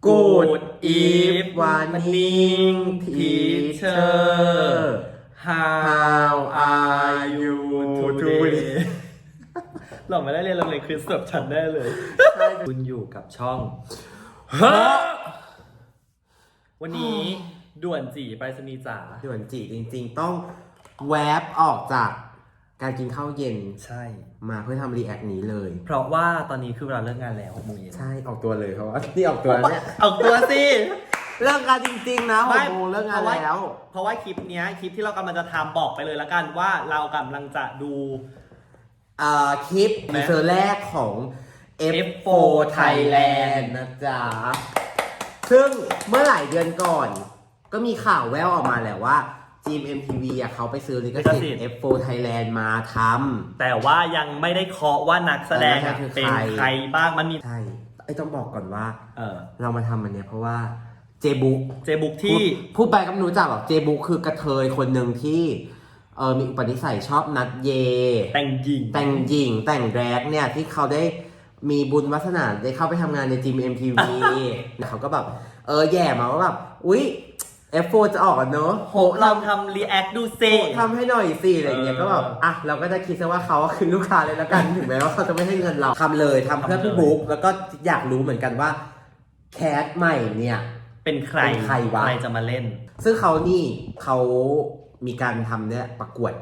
Good evening teacher How are you today เราไม่ได้เรียนโรงเรียนคริสต์แบบฉันแน่เลย คุณอยู่กับช่อง วันนี้ด่วนจีไปรษณีย์จ๋า ด่วนจีจริง ๆ ต้องแวบออกจาก การกินข้าวเย็นใช่ มาเพื่อทำรีแอคนี้เลย เพราะว่าตอนนี้คือเวลาเลิกงานแล้วหกโมงเย็นใช่ออกตัวเลยเพราะว่านี่ออกตัวแล้วเนี่ยเอาตัวสิ เลิกงานจริงๆนะหไม่กโมงเลิกงานเพราะว่าแล้ว เพราะว่าคลิปเนี้ยคลิปที่เรากำลังจะทำบอกไปเลยละกันว่าเรากำลังจะดูอ่าคลิปไหมทีเซอร์แรกของ F4 Thailand นะจ๊ะ ซึ่งเมื่อหลายเดือนก่อน ก็มีข่าวแววออกมาแหละว่า GMMTV อะเขาไปซื้อลิขสิทธิ์ F4 Thailand มาทแต่ว่ายังไม่ได้เคาะว่านักแสดงอะแต่นักแสดงคือเป็นใคร ใครบ้างมันมีำใช่ไอ้ยต้องบอกก่อนว่า เออ เรามาทำมันเนี่ยเพราะว่าเจบุ๊กเจบุกที่ พูดไปก็ไม่รู้จักหรอกเจบุ๊กคือกระเทยคนหนึ่งที่เออมีอุปนิสัยชอบนัดเย แต่งหญิง แต่งหญิงแต่งแรกเนี่ยที่เขาได้มีบุญวาสนาได้เข้าไปทำงานในจีมเอ็มทีวี เขาก็แบบเออแย่มาว่าแบบอุ๊ย F4 จะออกแล้วเนอะโหลองทำรีแอคดูเซ โหทำให้หน่อยสิอะไรเงี้ยเออก็แบบอะเราก็จะคิดซะว่าเขาคือลูกค้าเลยแล้วกัน ถึงแม้ว่าเขาจะไม่ให้เงินเราทำเลยทำเพื่อพี่บุ๊กแล้วก็อยากรู้เหมือนกันว่าแคสใหม่เนี่ย เป็นใครเป็นใครวะใครจะมาเล่น ซึ่งเขานี่เขามีการทำเนี่ยประกวด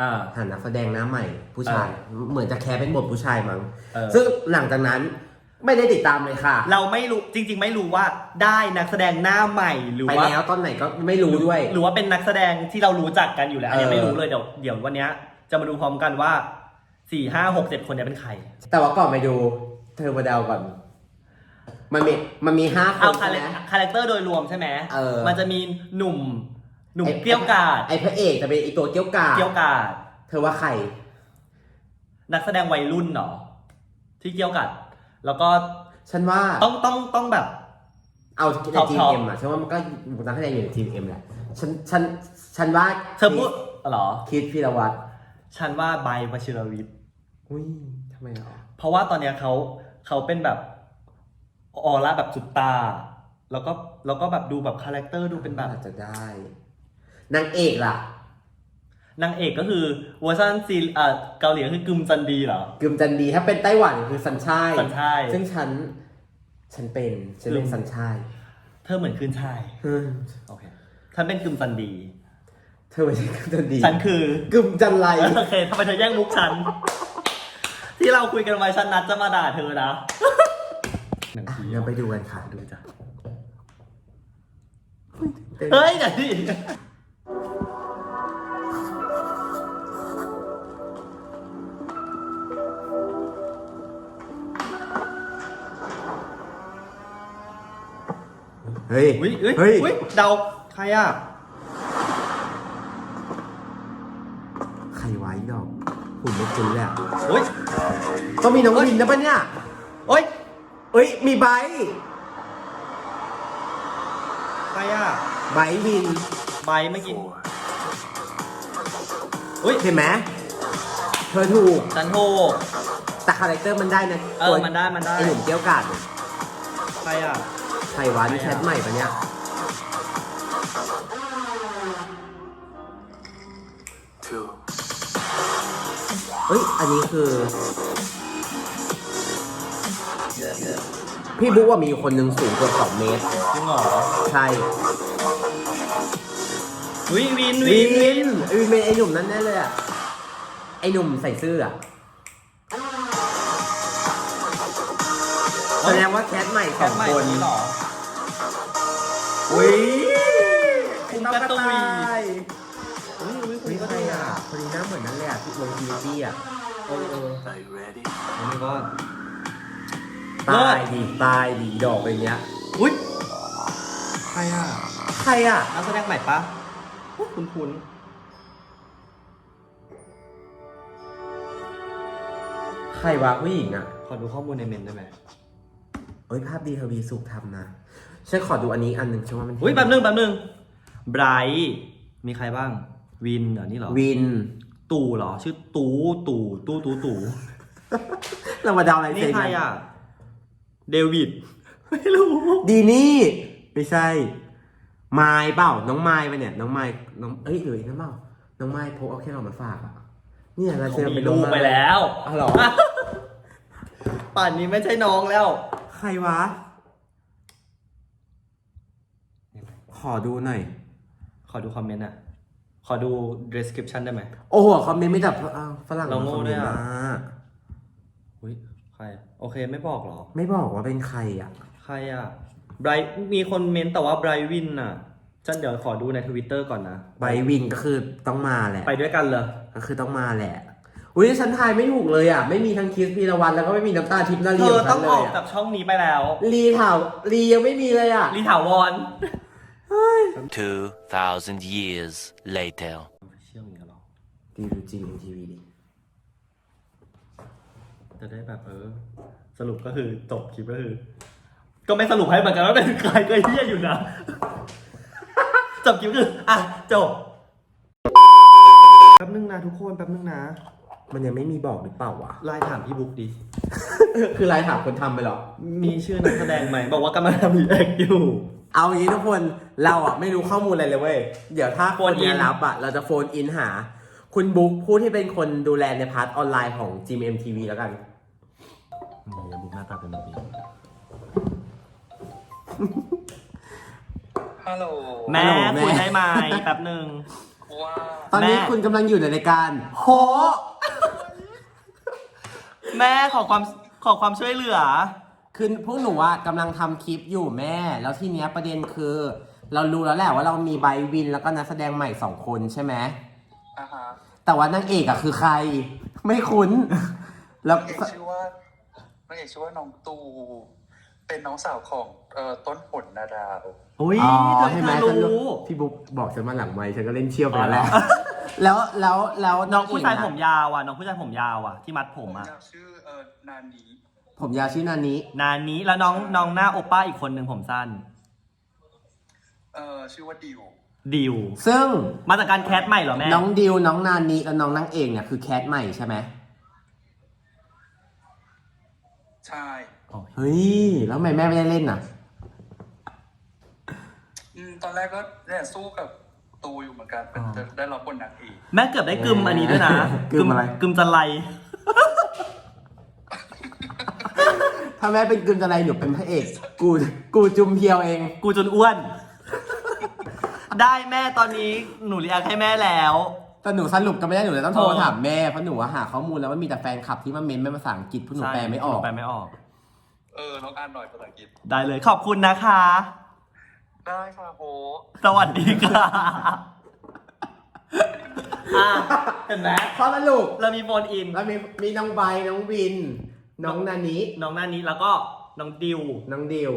อ่าหานักแสดงหน้าใหม่ผู้ชาย เหมือนจะแคสเป็นบทผู้ชายมั้ง เออ ซึ่งหลังจากนั้น ไม่ได้ติดตามเลยค่ะ เราไม่รู้จริง ๆ ไม่รู้ว่าได้นักแสดงหน้าใหม่หรือไปว่าแล้วตอนไหนก็ไม่รู้ด้วย หรือว่าเป็นนักแสดงที่เรารู้จักกันอยู่แล้วอันนี้เออไม่รู้เลยเดี๋ยวเดี๋ยววันเนี้ยจะมาดูพร้อมกันว่าสี่ห้าหกเจ็ดคนเนี้ยเป็นใคร แต่ว่าก่อนไปดูเธอมาเดาก่อนมันมีมันมีห้าคเอานคาใช่แรไหมคาแรคเตอร์โดยรวมใช่ไหมเออ มันจะมีหนุ่มหนุ่มไอ้เกรี้ยวกราดไอพระเอกจะเป็นไอตัวเกี้ยวกาดเกรี้ยวกราดเธอว่าใคร นักแสดงวัยรุ่นเนาะที่เกรี้ยวกราด แล้วก็ฉันว่าต้องต้องต้องแบบ เอาในท็อปทีมท็อปเอ็มอะฉันว่ามันก็นักแสดงอยู่ในทีมเอ็มแหละฉันฉันฉันว่าเธอพูดเหรอคิดพีรวัตรฉันว่าใบวชิรวิทย์อุ้ยทำไมอะเพราะว่าตอนเนี้ยเขาเขาเป็นแบบออร่าแบบสุดตา แล้วก็แล้วก็แบบดูแบบคาแรคเตอร์ดูเป็นแบบอาจจะได้นางเอกล่ะ นางเอกก็คือเวอร์ชันซีเอ่อเกาหลีก็คือกึมจันดีเหรอกึมจันดีถ้าเป็นไต้หวันคือสัญชายสัญชายซึ่งฉัน ฉันเป็นฉันเป็นกึมสัญชายเธอเหมือนคืนชายอืมโอเคฉันเป็นกึมจันดี เธอไม่ใช่กึมจันดี ฉันคือกึมจันไรโอเคทำไมเธอแย่งมุกฉัน ที่เราคุยกันไว้ฉันนัดจะมาด่าเธอนะหนังอะผีเราไปดูกันค่ะดูจ้ะเต้นเฮ้ยอย่าดิ เฮ้ย อุ้ยอุ้ยเฮ้ย อุ้ยเดาใครอะใครไว้ดอกหุ่นไม่จุนเลยอะอุ้ยต้องมีน้องวินนะปะเนี่ยอุ้ยเอ้ย มีไบร์ทใครอะไบร์ทวิน ใบเมื่อกี้อุ้ยเห็นไหมเธอถูก จันโท แต่คาแรคเตอร์มันได้นะเออมันได้มันได้ ไอหนุ่มเกี้ยวกาดเนี่ย ใครอะ ใครวะนี่แชทใหม่ปะเนี่ย two, เฮ้ย อันนี้คือ พี่บุ๊กว่ามีคนหนึ่งสูงกว่าสองเมตร จริงเหรอใช่ วินวินวินวินไอวินเป็นไอหนุ่มนั่นแน่เลยอะ ไอหนุ่มใส่เสื้ออะ แสดงว่าแคทใหม่สแคอปงใหม่คนนี้เหรออุ้ยคุณกระตุยอุ้ยอุ้ยคนนี้ก็ได้อะคนนี้หน้าเหมือนนั่นเลยอะที่ลงทีวีตี้อะเออเออ are you ready? อันนี้ก็ตายดีตายดีดอกอะไรเงี้ยอุ้ยใครอะใครอะนักแสดงใหม่ปะอุ๊ยคุ้นคุ้นใครวะผู้หญิงอะๆขอดูข้อมูลในเมนได้ไหม เอ้ยภาพดีทวีสุขทำนะฉันขอดูอันนี้อันหนึ่งฉันว่ามันอุ้ยแป๊บนึงแป๊บนึงไบรท์มีใครบ้าง วินเหรอนี่เหรอวิน ตู่เหรอ ชื่อตู่ตู่ตู่ตู่ตู่เรามาเดาอะไรนี่เซ็งใครอะ เดวิด ไม่รู้ ดีนี่ไม่ใช่ ไม้เปล่า น้องไม้ปะเนี่ย น้องไม้น้องเอ้ยหรืออีกนั่นเปล่า น้องไม้พกเอาแค่เรามาฝากอะเนี่ยเราเขาเจอมีเป็นลูกไปแล้วอ๋อเหรอป่านนี้ไม่ใช่น้องแล้ว ใครวะ ขอดูหน่อย ขอดูคอมเมนต์อะ ขอดู description ได้ไหม โอ้โหคอมเมนต์ไม่แต่อ้าวฝรั่งเราโง่คอมเมนต์ด้วยอะมาอุ้ยใครอะโอเคไม่บอกเหรอ ไม่บอกว่าเป็นใครอะ ใครอะไบรท์มีคนเมนต์แต่ว่าไบรท์วินอะฉันเดี๋ยวขอดูในทวิตเตอร์ก่อนนะ ไบรท์วินก็คือต้องมาแหละ ไปด้วยกันเลยก็คือต้องมาแหละ อุ้ยฉันทายไม่ถูกเลยอะ ไม่มีทั้งคิสพีรวันแล้วก็ไม่มีน้ำตาทิพย์นาเธรีอขต้ฉัองนเลออยกอะจากช่องนี้ไปแล้วรีถาวรียังไม่มีเลยอะลีถาวร2,000 years later. เชื่อมึงเหรอดีดูจริงทีวีดิจะได้แบบเออ สรุปก็คือจบคลิปก็คือ ก็ไม่สรุปให้เหมือนกันว่าเป็นใครก็เฮี้ยอยู่นะ จบคลิปคืออะจบ แป๊บนึงนะทุกคนแป๊บนึงนะ มันยังไม่มีบอกหรือเปล่าวะไลน์ถามพี่บุ๊กดิ คือไลน์ถามคนทำไปหรอ มีชื่อนักแสดงไหม บอกว่ากำลังทำรีแอคอยู่ เอาอย่างนี้ทุกคนเราอะไม่รู้ข้อมูลอะไรเลยเว้ย เดี๋ยวถ้าคนโฟนอินเนี้ยรับอะเราจะโฟนอินหา คุณบุ๊กผู้ที่เป็นคนดูแลในพาร์ทออนไลน์ของ GMMTV แล้วกัน นี่บุ๊กหน้าตาเป็นแบบนี้ฮัลโหลแม่ฮัลโหลแม่ คุยได้ไหมแป๊บนึงว่าตอนนี้แม่ คุณกำลังอยู่ในรายการโห แม่ขอความขอความช่วยเหลือ คือพวกหนูอะกำลังทำคลิปอยู่แม่ แล้วทีเนี้ยประเด็นคือ เรารู้แล้วแหละว่าเรามีไบร์ทวินแล้วก็นักแสดงใหม่สองคนใช่ไหม อ่าฮะแต่ว่านางเอกอะคือใคร ไม่คุ้น แล้ว นางเอกชื่อว่านางเอกชื่อว่าน้องตู เป็นน้องสาวของเอ่อต้นผลนาดาว อุ้ยอ๋อเธอใช่ไหมเธอฉันรู้ พี่บุ๊กบอกฉันมาหลังไมค์ฉันก็เล่นเชี่ยวไปอ๋อเหรแล้อว แล้วแล้วแล้วน้องผู้ชายเะผมยาวอะน้องผู้ชายผมยาวอะที่มัดผมอะยาวชื่อเอ่อนานีผมยาวชื่อนานี้นานนี้แล้วน้องน้องหน้าโอป้าอีกคนหนึ่งผมสั้น เอ่อชื่อว่าดิวดิว ซึ่งมาจากการแคสใหม่เหรอแม่ น้องดิวน้องนานี้และน้องนางเอกเนี่ยคือแคทใหม่ใช่ไหมใช่เฮ้ยแล้วทำไมแม่ไม่ได้เล่นน่ะ อืมตอนแรกก็เนี่ยสู้กับ ตูอยู่เหมือนกันเป็นจะได้รับบทนางเอกแม่เกือบได้กึมอันนี้ด้วยนะกึมอะไร กึมจันไร ถ้าแม่เป็นกึมจะไรหนูเป็นพระเอก กู กูจุมเพียวเอง กูจนอ้วน ได้แม่ตอนนี้หนูเรียกให้แม่แล้ว แต่หนูสรุปก็ไม่ได้หนูเลยต้องโทรเออถามแม่ เพราะหนูอะหาข้อมูลแล้วมันมีแต่แฟนคลับที่มาเมนเป็นภาษาอังกฤษเพราะหนูแปลไม่ออก แปลไม่ออก เออน้องอ่านหน่อยภาษาอังกฤษ ได้เลยขอบคุณนะคะ ได้ค่ะโหสวัสดีค่ะอะเห็นไหมข้อสรุปเรามีโฟนอิน แล้วมีมีน้องใบน้องวิน น้องนานิน้องหน้านี้แล้วก็น้องดิว น้องดิว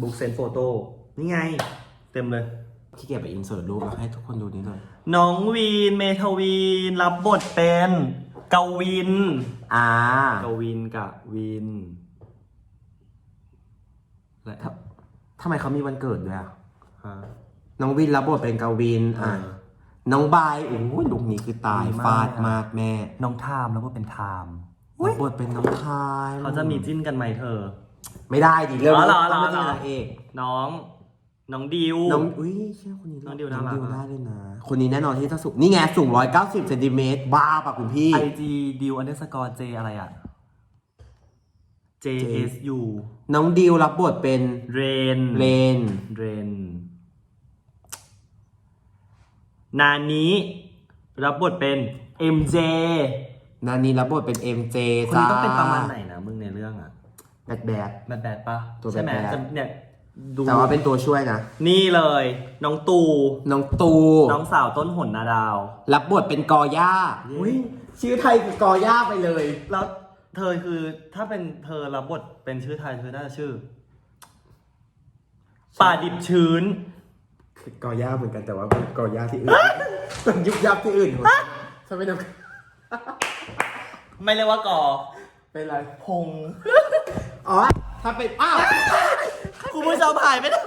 บุ๊กเซนโฟโต้นี่ไง เต็มเลยที่เก็บไปอินเสิร์ตรูปแล้วให้ทุกคนดูนิดหน่อยน้องวีนเมทวีน รับบทเป็นกวิน อ่ากวินกับวินและททำไมเขามีวันเกิดด้วยอะฮะ น้องวินรับบทเป็นกาวินอ่าเออน้องบายโอ้ยลุคนี้คือตายดีมาก ฟาดมากแม่น้องไทม์แล้วก็เป็นไทม์รับบทเป็นน้องทายเขาจะมีจิ้นกันไหมเธอ ไม่ได้ดิเรื่องอ๋อเหรอต้องไม่เหรอ ใช่นางเอกน้อง น้องดิว น้องอุ้ยเชื่อคนนี้น้องดิวน้องน่ารักดิวอะได้เลยนะ คนนี้แน่นอนที่ต้องสูงนี่ไงสูง190เซนติเมตรบ้าป่ะคุณพี่ ไอจีดิวอันเดอร์สกอร์เจอะไรอะ J S U น้องดิวรับบทเป็นเรนเรนเรน นานี้รับบทเป็น M J นานีรับบทเป็น MJ คนจ้านี้ต้องเป็นประมาณไหนนะมึงในเรื่องอะแบดแบด แบดแบดปะตัวใช่ไหมแบดๆจะเนี่ยดูแต่ว่าเป็นตัวช่วยนะ นี่เลย น้องตู น้องตู น้องสาวต้นหนนาดาว รับบทเป็นกอย่าเย้อุ้ยชื่อไทยคือกอย่าไปเลย แล้วเธอคือถ้าเป็นเธอรับบทเป็นชื่อไทยเธอน่าจะชื่อ ป่าดิบชื้น กอย่าเหมือนกันแต่ว่าเป็นกอย่าที่อื่นเป็นยุบยับที่อื่นหมดใช่ไหมน้องไม่เรียกว่ากอเป็นไรพง อ๋อถ้าเป็นอ้าวคุณผู้ชมหายไปได้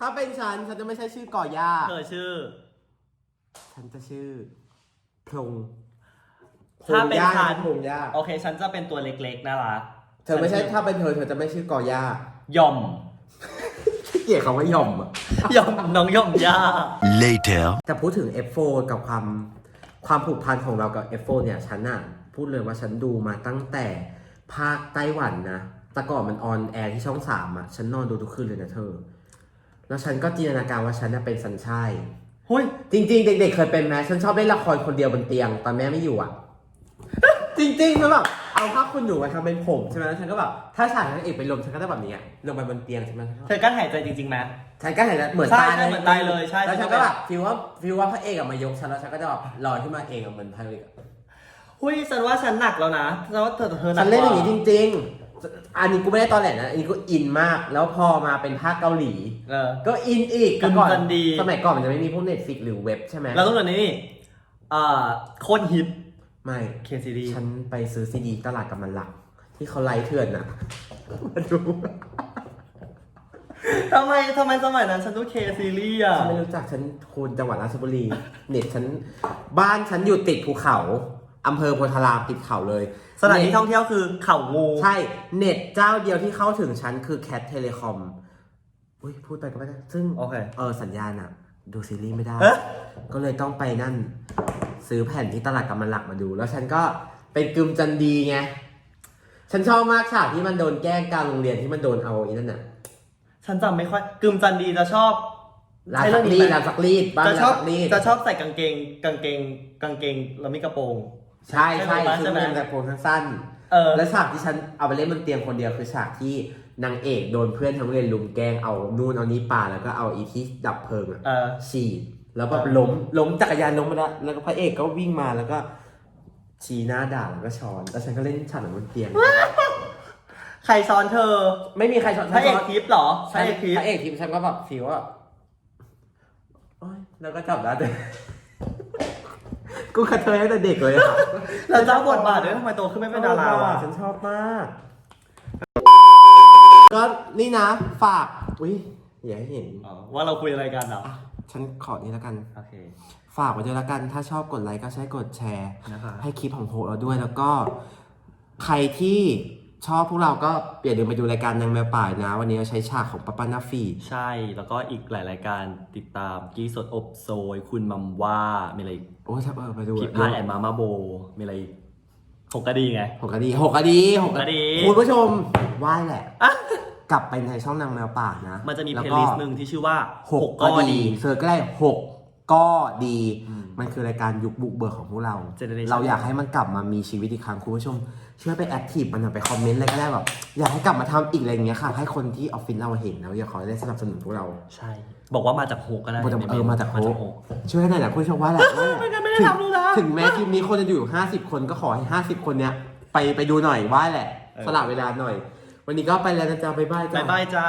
ถ้าเป็นฉันฉันจะไม่ใช่ชื่อกอย่าเธอชื่อ ฉันจะชื่อพงถ้าเป็นพงย่ฉัน พงย่าโอเค ฉันจะเป็นตัวเล็กๆน่ารักเธอไม่ใช่ถ้าเป็นเธอเธอจะไม่ชื่อกอย่ายอม เกลียดคำว่าย่อมอะยอมน้องยอมย่า Later. แต่พูดถึง F4 กับความความผูกพันของเรากับ F4 เนี่ยฉันน่ะพูดเลยว่าฉันดูมาตั้งแต่ภาคไต้หวันนะแต่ก่อนมันออนแอร์ที่ช่องสามอะฉันนอนดูทุกคืนเลยนะเธอ แล้วฉันก็จินตนาการว่าฉันน่ะเป็นสันชายหุ้ย จริงๆ เด็กๆ เคยเป็นไหมฉันชอบเล่นละครคนเดียวบนเตียง ตอนแม่ไม่อยู่อะ จริงๆฉันแบบเอาผ้าคุณหนูมาทำเป็นผมใช่ไหมแล้วฉันก็แบบถ้าฉากนางเอกไปลมฉันก็จะแบบนี้อะลงไปบนเตียงใช่ไหมฉันก็เธอกั้นหายใจจริงๆไหม ฉันก็เห็นแล้วเหมือนใช่ตายใช่เหมือนตายเลยใช่ แล้วฉันก็แบบฟีลว่าฟีลว่าพระเอกอะมายกฉันแล้วฉันก็จะแบบลอยขึ้นมาเองอะเหมือนพระเอกอะหุ้ยฉันว่าฉันหนักแล้วนะฉันว่าเธอเธอหนักฉันเล่นอย่างนี้กจว่าริง ๆ อันนี้กูไม่ได้ตอนแหลนะอันนี้กูอินมากแล้วพอมาเป็นภาคเกาหลี เออ ก็อินอีกกึมแต่ก่อนกันดี สมัยก่อนมันจะไม่มีพวกเน็ตฟิกหรือเว็บใช่ไหมเราต้องเรียนนี่อ่าโคตรฮิต ไม่เคซีดีฉันไปซื้อซีดีตลาดกับมันหลัก ที่เขาไลฟ์เถื่อนน่ะมาดูทำไมทำไมสมัยนั้นฉันดูเคซีรีส์อะฉันไม่รู้จักฉันคนจังหวัดราชบุรี เน็ตฉันบ้านฉันอยู่ติดภูเขาอำเภอโพธารามติดเขาเลยสถานที่เตท่องเที่ยวคือเขางูใช่ เน็ตเจ้าเดียวที่เข้าถึงฉันคือแคทเทเลคอมอุ้ยพูดไปก็ไม่ได้ซึ่งโอเคเออสัญญาณอะดูซีรีส์ไม่ได้เอ๊ะก็เลยต้องไปนั่น ซื้อแผ่นที่ตลาดกำมันหลักมาดู แล้วฉันก็เป็นกึมจันดีไง ฉันชอบมากฉากที่มันโดนแกล้งกลางโรงเรียนที่มันโดนเอาอีนั่นน่ะฉันจำไม่ค่อยกึมจันดีจะชอบร้านใช่ซัเรื่องกนี้รีดไหมร้านซักรีดบ้านจะชอบร้านซักรีดจะชอบใส่กางเกงกางเกงกางเกงแล้วมีกระโปรง ใช่ใช่ใช่ชุดไหมเรียนแต่โพงสั้นเออๆและฉากที่ฉันเอาไปเล่นบนเตียงคนเดียวคือฉากที่นางเอกโดนเพื่อนทั้งเรียนลุมแกล้งเอานู่นเอานี้ป่าแล้วก็เอาอีที่ดับเพลิงอะเออฉีด แล้วแบบเออล้มล้มจักรยานล้มไปแล้วแล้วก็พระเอกก็วิ่งมาแล้วก็ชี้หน้าด่าแล้วก็ช้อนแล้วฉันก็เล่นฉากนั้นบนเตียง ใครซ้อนเธอไม่มีใครช้อนพระเอกฉันทิปเหรอพช้อนระเอกทิปพระเอกทีมฉันก็แบบฟีลว่าโอ๊ยแล้วก็จับได้เลยกูกระเทยตั้งแต่เด็กเลยอะแล้วเจ้าบทบาทด้วยทำไมโตขึ้นไม่เป็นดาราวะ ฉันชอบมาก ก็นี่นะ ฝาก อุ้ยอย่าให้เห็นอ๋อว่าเราคุยอะไรกันเหรออะ ฉันขอนี้แล้วกัน โอเค ฝากไว้ด้วยแล้วกัน ถ้าชอบกดไลค์ก็ใช้กดแชร์ นะคะ ให้คลิปของโฮเราด้วย แล้วก็ ใครที่ชอบพวกเราก็อย่าลืมไปดูรายการนางแมวป่านะ วันนี้เราใช้ฉากของปะปานาฟีใช่ แล้วก็อีกหลายรายการติดตามกี้สดอบโซย คุณมัมว่ามีอะไรอีกโอ้ยถ้าเออไปดูพิพาแอนมามาโบ มีอะไรอีกหกกระดีไง หกคดีหกคดีหกหกคดี คุณผู้ชมไหว้แหละ กลับไปในช่องนางแมวป่านะมันจะมีแล้เพวลย์ลิสต์หนึ่งที่ชื่อว่าหกก็ดีเซิร์ชก็ได้หกก็ดี มันคือรายการยุคบุกเบิกของพวกเรา Generation เราอยากให้มันกลับมามีชีวิตอีกครั้งคุณผู้ชมช่วยไปแอคทีฟมันหน่อยไปคอมเมนต์อะไรก็ได้แบบอยากให้กลับมาทำอีกอะไรอย่างเงี้ยค่ะ ให้คนที่ออฟฟิศเราเห็นแล้วอยากขอได้สนับสนุนพวกเรา ใช่ บอกว่ามาจากโฮกก็ได้มาจากในเออมาจากโฮโฮช่วยให้หน่อยนะคุณผู้ชมว่าแหละว่าไม่งั้นไม่ได้ทำเลยนะ ถึงแม้คลิปนี้คนจะอยู่ห้าสิบคนก็ขอให้ห้าสิบคนเนี้ยไปไปดูหน่อยว่าแหละเออสละเวลาหน่อย วันนี้ก็ไปแล้วนะจ๊ะบ๊ายบายจ้ะบายบายจ้า